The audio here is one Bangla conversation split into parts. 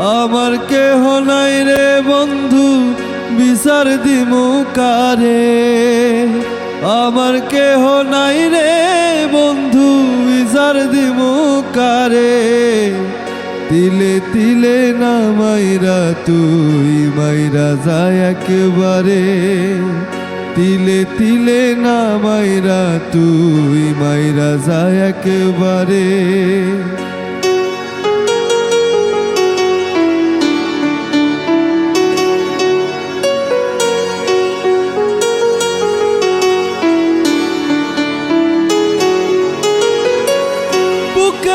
আমার কেহ নাই রে বন্ধু, বিচার দিমু কারে? আমার কেহ নাই রে বন্ধু, বিচার দিমু কারে? তিলে তিলে না মাইরা তুই মাইরা যায় একেবারে। তিলে তিলে না মাইরা তুই মাইরা যায় একেবারে।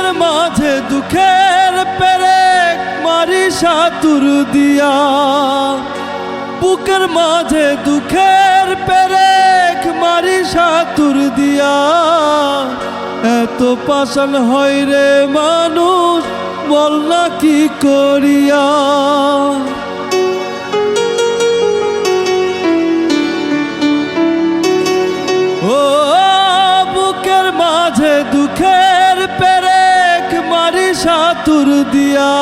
বুকের মাঝে দুঃখের পেরেক মারি সাতুর দিয়া। বুকের মাঝে দুঃখের পেরেক মারি সাতুর দিয়া। এত পাশান হয় রে মানুষ, বল না কি করিয়া। দিয়া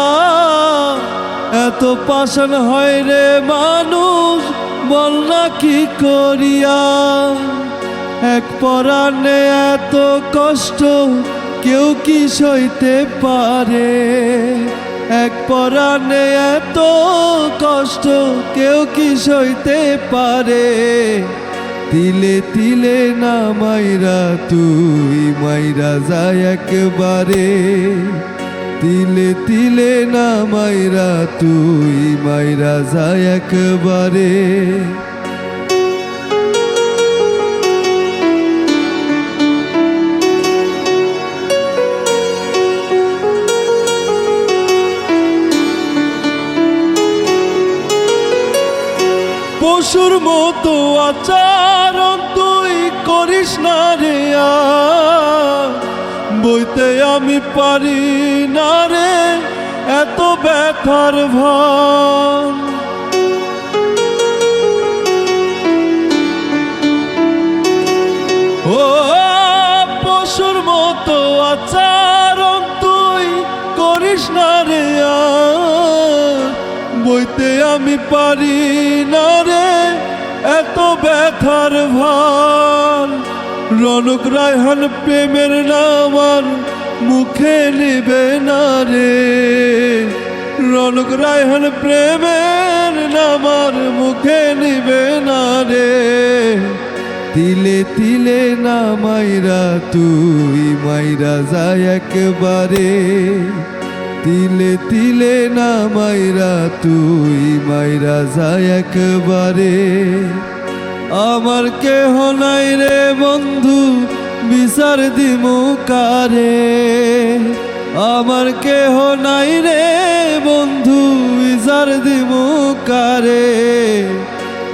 এত পাষাণ হয় রে মানুষ, বল না কি করিয়া? এক পরাণে এত কষ্ট কেউ কি সইতে পারে? এক পরাণে এত কষ্ট কেউ কি সইতে পারে? তিলে তিলে না মাইরা তুই মাইরা যায় একবারে। তিলে তিলে না মাইরা তুই মাইরা যায় একবারে পশুর মতো আচরণ তুই করিস না রে আর। বইতে আমি পারি না রে, এত ব্যথার ভান ও পশুর মতো আচরণ তুই করিস না রে। বইতে আমি পারি না রে, এত ব্যথার ভান রনক রায়হান প্রেমের নামার মুখে নেবে না রে। রনক রায়হান প্রেমের নামার মুখে নিবে না রে। তিলে তিলে না মাইরা, তুই মাইরা যায় একবারে। তিলে তিলে না মাইরা, তুই মাইরা যায় একবারে। আমার কেহ নাই রে বন্ধু, বিচার দিমু কারে? আমার কেহ নাই রে বন্ধু, বিচার দিমু কারে?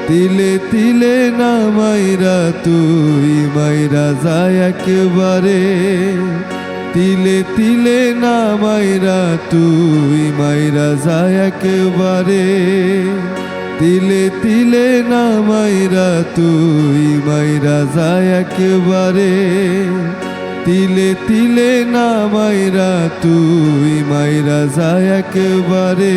তিলে তিলে না মাইরা তুই মাইরা যায় একেবারে। তিলে তিলে না মাইরা তুই মাইরা যায় একেবারে। তিলে তিলে না মাইরা তুই মাইরা যায় একেবারে। তিলে তিলে না মাইরা তুই মাইরা যায় একেবারে।